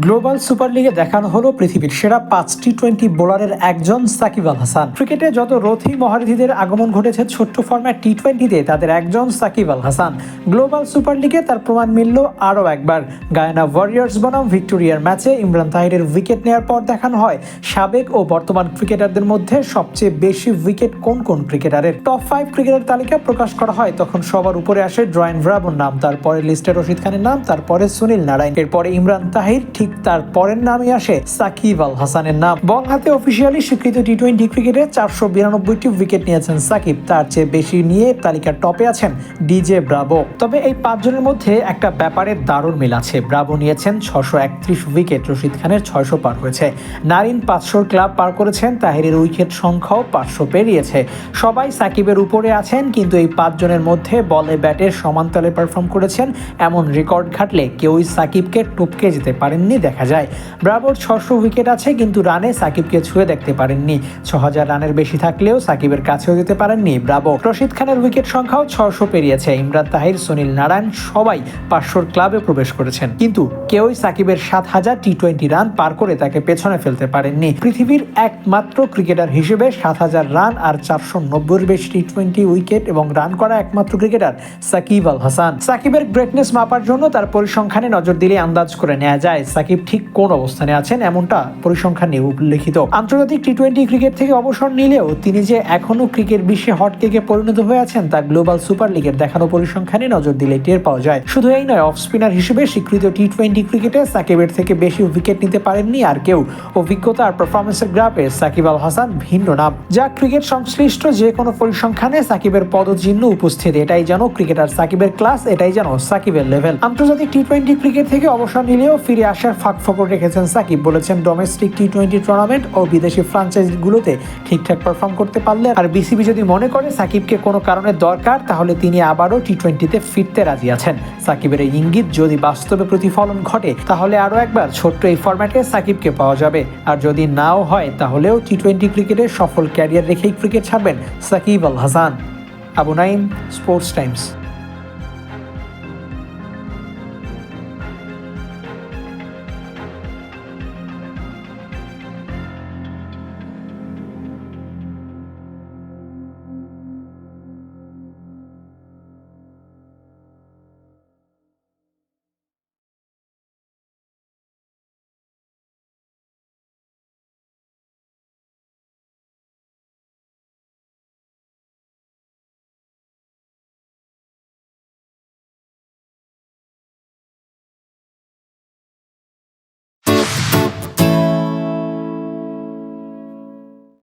Global super লিগে দেখানো হলো পৃথিবীর সেরা পাঁচ টি টোয়েন্টি বোলারের একজন সাকিব আল হাসান। ক্রিকেটে যত রথী মহারথীদের আগমন ঘটেছে, ছোট্ট ফর্ম্যাট টি টোয়েন্টিতে তাদের একজন সাকিব আল হাসান। গ্লোবাল সুপার লিগে তার প্রমাণ মিলল আরও একবার। গায়না ওয়ারিয়ার্স বনাম ভিক্টোরিয়ার ম্যাচে ইমরান তাহিরের উইকেট নেওয়ার পর দেখানো হয়, সাবেক ও বর্তমান ক্রিকেটারদের মধ্যে সবচেয়ে বেশি উইকেট কোন কোন ক্রিকেটারের। টপ ফাইভ ক্রিকেটার তালিকা প্রকাশ করা হয়, তখন সবার উপরে আসে ড্রয়েন ব্রাভোর নাম, তারপরে লিস্টে রশিদ খানের নাম, তারপরে সুনীল নারায়ণ। এরপরে ইমরান তাহির ঠিক তার পরের নামই আসে সাকিব আল হাসানের নাম। বল হাতে অফিসিয়ালি স্বীকৃত টি টোয়েন্টি ক্রিকেটে চারশো বিরানব্বইটি উইকেট নিয়েছেন সাকিব। তার চেয়ে বেশি নিয়ে তালিকার টপে আছেন ডিজে ব্রাভো তবে এই পাঁচজনের মধ্যে একটা ব্যাপারে দারুণ মিল আছে। ব্রাভো নিয়েছেন ছশো একত্রিশ উইকেট রশিদ খানের ছয়শো পার হয়েছে। নারিন পাঁচশোর ক্লাব পার করেছেন, তাহিরের উইকেট সংখ্যাও পাঁচশো পেরিয়েছে। সবাই সাকিবের উপরে আছেন, কিন্তু এই পাঁচজনের মধ্যে বলে ব্যাটে সমান্তলে পারফর্ম করেছেন। এমন রেকর্ড ঘাটলে কেউই সাকিবকে টপকে যেতে পারেননি। দেখা যায়। ব্রাভোর ছশো উইকেট আছে, কিন্তু রানে সাকিবকে ছুঁয়ে দেখতে পারেননি। ছ হাজার রানের বেশি থাকলেও সাকিবের কাছেও যেতে পারেননি ব্রাভো। রশিদ খানের উইকেট সংখ্যাও ছশো পেরিয়েছে। ইমরান তাহির, সুনীল নারায়ণ সবাই পাঁচশোর ক্লাবে প্রবেশ করেছেন। কিন্তু কেউই সাকিবের সাত হাজার টি টোয়েন্টি রান পার করে তাকে পেছনে ফেলতে পারেননি। পৃথিবীর একমাত্র ক্রিকেটার হিসেবে সাত হাজার রান আর চারশো নব্বইয়ের বেশি টি টোয়েন্টি উইকেট এবং রান করা একমাত্র ক্রিকেটার সাকিব আল হাসান। সাকিবের গ্রেটনেস মাপার জন্য তার পরিসংখ্যানে নজর দিলে আন্দাজ করে নেওয়া যায়। সাকিব ঠিক কোন অবস্থানে আছেন এমনটা পরিসংখ্যানে উল্লেখিত। আন্তর্জাতিক টি টোয়েন্টি ক্রিকেট থেকে অবসর নিলেও তিনি যে এখনও ক্রিকেট বিশ্বে হট কেকে পরিণত হয়ে আছেন, তা গ্লোবাল সুপার লিগের দেখানো পরিসংখ্যানে নজর দিলে টের পাওয়া যায়। শুধু এই নয় অফ স্পিনার হিসেবে স্বীকৃত টি টোয়েন্টি ক্রিকেটে সাকিবের থেকে বেশি উইকেট নিতে পারেননি আর কেউ। অভিজ্ঞতা আর পারফরমেন্সের গ্রাফে সাকিব আল হাসান ভিন্ন নাম। যা ক্রিকেট সংশ্লিষ্ট যে কোনো পরিসংখ্যানে সাকিবের পদচিহ্ন উপস্থিত, এটাই যেন ক্রিকেটার সাকিবের ক্লাস এটাই যেন সাকিবের লেভেল আন্তর্জাতিক টি টোয়েন্টি ক্রিকেট থেকে অবসর নিলেও ফিরে আসার ফাঁক ফকর রেখেছেন সাকিব। বলেছেন ডোমেস্টিক টি টোয়েন্টি টুর্নামেন্ট ও বিদেশি ফ্রাঞ্চাইজিগুলোতে ঠিকঠাক পারফর্ম করতে পারলে আর বিসিবি যদি মনে করে সাকিবকে কোনো কারণে দরকার, তাহলে তিনি আবারও টি টোয়েন্টিতে ফিরতে রাজি আছেন। সাকিবের এই ইঙ্গিত যদি বাস্তবে প্রতিফলন ঘটে, তাহলে আরও একবার ছোট্ট এই ফরম্যাটে সাকিবকে পাওয়া যাবে। আর যদি নাও হয়, তাহলেও টি টোয়েন্টি ক্রিকেটে সফল ক্যারিয়ার রেখেই ক্রিকেট ছাড়বেন Shakib Al Hasan. Abu Naim sports times